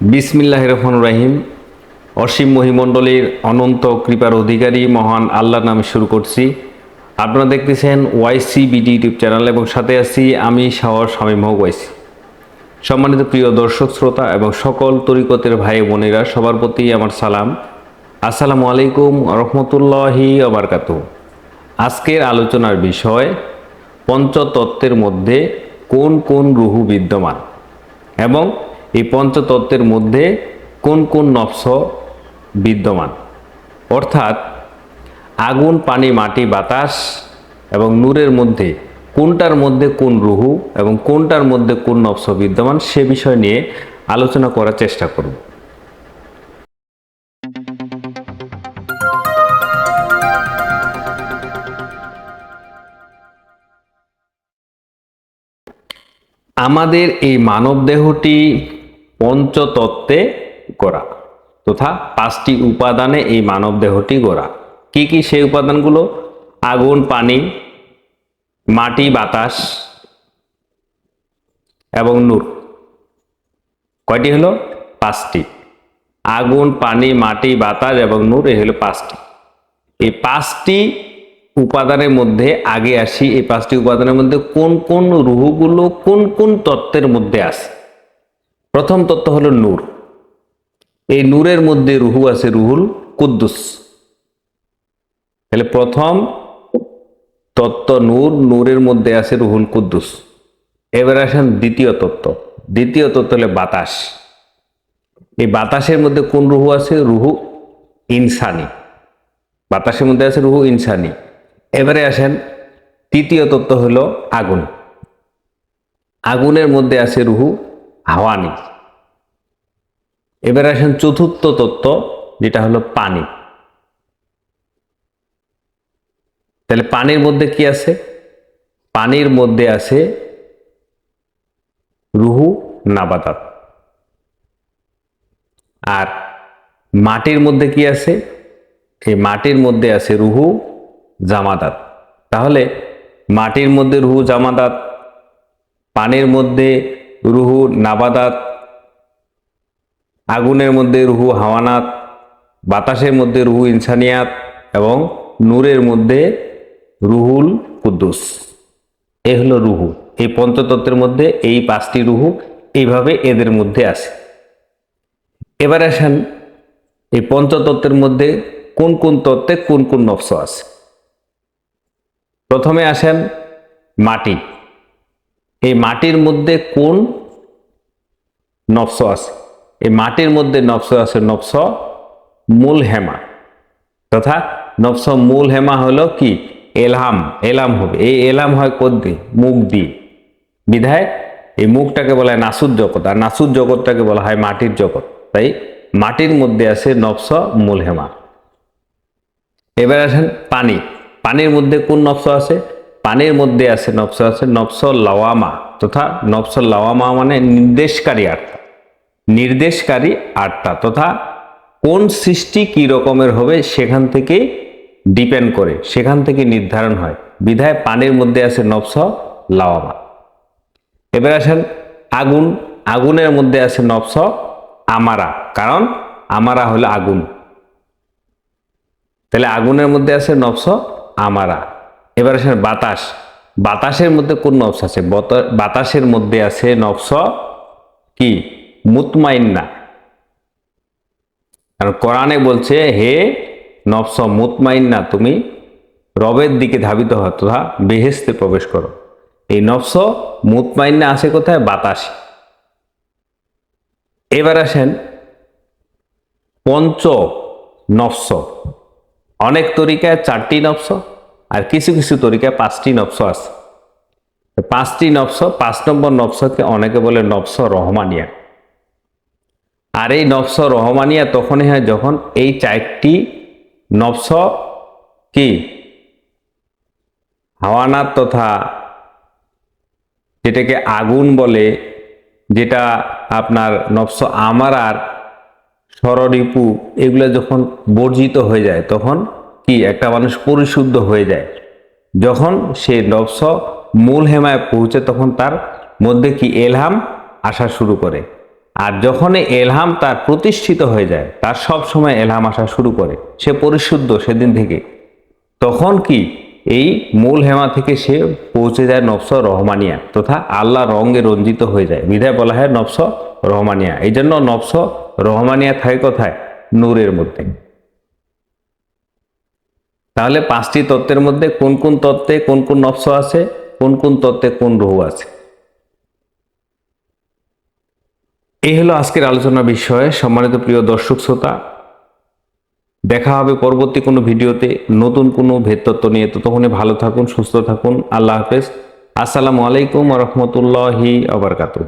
বিসমিল্লাহ রহমান রাহিম। অসীম মহিমণ্ডলীর অনন্ত কৃপার অধিকারী মহান আল্লাহর নামে শুরু করছি। আপনারা দেখতেছেন ওয়াইসি বিডি ইউটিউব চ্যানেল এবং সাথে আছি আমি শাহর স্বামী মহ ওয়াইসি। সম্মানিত প্রিয় দর্শক, শ্রোতা এবং সকল তরিকতের ভাই বোনেরা, সবার প্রতি আমার সালাম। আসসালামু আলাইকুম রহমতুল্লাহি আবরকাত আজকের আলোচনার বিষয়, পঞ্চতত্ত্বের মধ্যে কোন কোন রুহু বিদ্যমান এবং এই পঞ্চতত্ত্বের মধ্যে কোন কোন নফস বিদ্যমান? অর্থাৎ আগুন, পানি, মাটি, বাতাস এবং নূরের মধ্যে কোনটার মধ্যে কোন রুহু এবং কোনটার মধ্যে কোন নফস বিদ্যমান সে বিষয় নিয়ে আলোচনা করার চেষ্টা করব। আমাদের এই মানব দেহটি পঞ্চতত্ত্বে গড়া। তথা পাঁচটি উপাদানে এই মানব দেহটি গড়া। কি কি সেই উপাদানগুলো? আগুন, পানি, মাটি, বাতাস এবং নূর। কয়টি হলো? পাঁচটি। আগুন, পানি, মাটি, বাতাস এবং নূর, এই হলো পাঁচটি। এই পাঁচটি উপাদানের মধ্যে আগে আসি, এই পাঁচটি উপাদানের মধ্যে কোন কোন রুহুগুলো কোন কোন তত্ত্বের মধ্যে আছে? প্রথম তত্ত্ব হলো নূর। এই নূরের মধ্যে রুহু আছে রুহুল কুদ্দুস। তাহলে প্রথম তত্ত্ব নূর, নূরের মধ্যে আছে রুহুল কুদ্দুস। এবার আসেন দ্বিতীয় তত্ত্ব। দ্বিতীয় তত্ত্ব হলো বাতাস। এই বাতাসের মধ্যে কোন রুহু আছে? রুহু ইনসানি। বাতাসের মধ্যে আছে রুহু ইনসানি। এবারে আসেন তৃতীয় তত্ত্ব হলো আগুন। আগুনের মধ্যে আছে রুহু হাওয়ানি এবার আসেন চতুর্থ তত্ত্ব, যেটা হলো পানি। তাহলে পানির মধ্যে কি আছে? পানির মধ্যে আছে রুহু নাবাতাত। আর মাটির মধ্যে কি আছে? এই মাটির মধ্যে আছে রুহু জামাদাত তাহলে মাটির মধ্যে রুহু জামাদাত পানির মধ্যে রুহু নাবাদাত, আগুনের মধ্যে রুহু হাওয়ানাত, বাতাসের মধ্যে রুহু ইনসানিয়াত এবং নূরের মধ্যে রুহুল কুদ্দুস। এ হলো রুহু। এই পঞ্চতত্ত্বের মধ্যে এই পাঁচটি রুহু এইভাবে এদের মধ্যে আছে। এবার আসেন এই পঞ্চতত্ত্বের মধ্যে কোন কোন তত্ত্বে কোন কোন নফস আছে। প্রথমে আসেন মাটি। এই মাটির মধ্যে কোন নফস আছে। এই মাটির মধ্যে নফস আছে নফস মূল হেমা তথা নফস মূল হেমা হলো কি? এলহাম এলাম হবে। এই এলাম হয় কোদ দিয়ে মুখ দিয়ে। বিধায় এই মুখটাকে বলা হয় নাসুর জগৎ। আর নাসুর জগৎটাকে বলা হয় মাটির জগৎ। তাই মাটির মধ্যে আছে নফস মূল হেমা এবার আসেন পানি। পানির মধ্যে কোন নফস আছে? পানির মধ্যে আছে নফস আছে নফস লাওয়ামা। তথা নফস লাওয়ামা মানে নির্দেশকারী আটটা নির্দেশকারী আটটা তথা কোন সৃষ্টি কি রকমের হবে সেখান থেকে ডিপেন্ড করে, সেখান থেকে নির্ধারণ হয়। বিধায় পানির মধ্যে আছে নফস লাওয়ামা। এবার আসেন আগুন, আগুনের মধ্যে আছে নফস আমারা। কারণ আমারা হলো আগুন। তাহলে আগুনের মধ্যে আছে নফস আমারা। এবার আসেন বাতাস। বাতাসের মধ্যে কোন নফস আছে? বাতাসের মধ্যে আছে নফস কি? মুতমাইন্না। কারণ কোরআনে বলছে, হে নফস, মুতমাইন্না, তুমি রবের দিকে ধাবিত হও তথা বেহেস্তে প্রবেশ করো। এই নফস, মুতমাইন্না আছে কোথায়? বাতাসে। এবার আসেন পঞ্চ নফস। অনেক তরিকায় চারটি নফস আর কিছু কিছু তরিকায় পাঁচটি নফস আছে। পাঁচটি নফস, পাঁচ নম্বর নফসকে অনেকে বলে নফস রহমানিয়া। আর এই নফস রহমানিয়া তখনই হয় যখন এই চারটি নফস কি? হাওয়ানাত তথা যেটাকে আগুন বলে, যেটা আপনার নফস আমার আর স্বররিপু, এগুলো যখন বর্জিত হয়ে যায়, তখন কি? একটা মানুষ পরিশুদ্ধ হয়ে যায়। যখন সে নফস মূল হেমায় পৌঁছে, তখন তার মধ্যে কি? এলহাম আসা শুরু করে। আর যখন এলহাম তার প্রতিষ্ঠিত হয়ে যায়, তার সব সময় এলহাম আসা শুরু করে। সে পরিশুদ্ধ সেদিন থেকে। তখন কি? এই মূল হেমা থেকে সে পৌঁছে যায় নফস রহমানিয়া, তথা আল্লাহ রঙে রঞ্জিত হয়ে যায়। বিধায় বলা হয় নফস রহমানিয়া। এই জন্য নফস রহমানিয়া থাকে কোথায়? নূরের মধ্যে। তাহলে পাঁচটি তত্ত্বের মধ্যে কোন কোন তত্ত্বে কোন কোন নফস আছে, কোন কোন তত্ত্বে কোন রহু আছে? এই হলো আজকের আলোচনা বিষয়ে। সম্মানিত প্রিয় দর্শক শ্রোতা, দেখা হবে পরবর্তী কোনো ভিডিওতে। নতুন কোনো ভেদতত্ত্ব নিয়ে ততক্ষণে ভালো থাকুন, সুস্থ থাকুন। আল্লাহ হাফেজ। আসসালামু আলাইকুম রহমতুল্লাহি আবরকাতুহ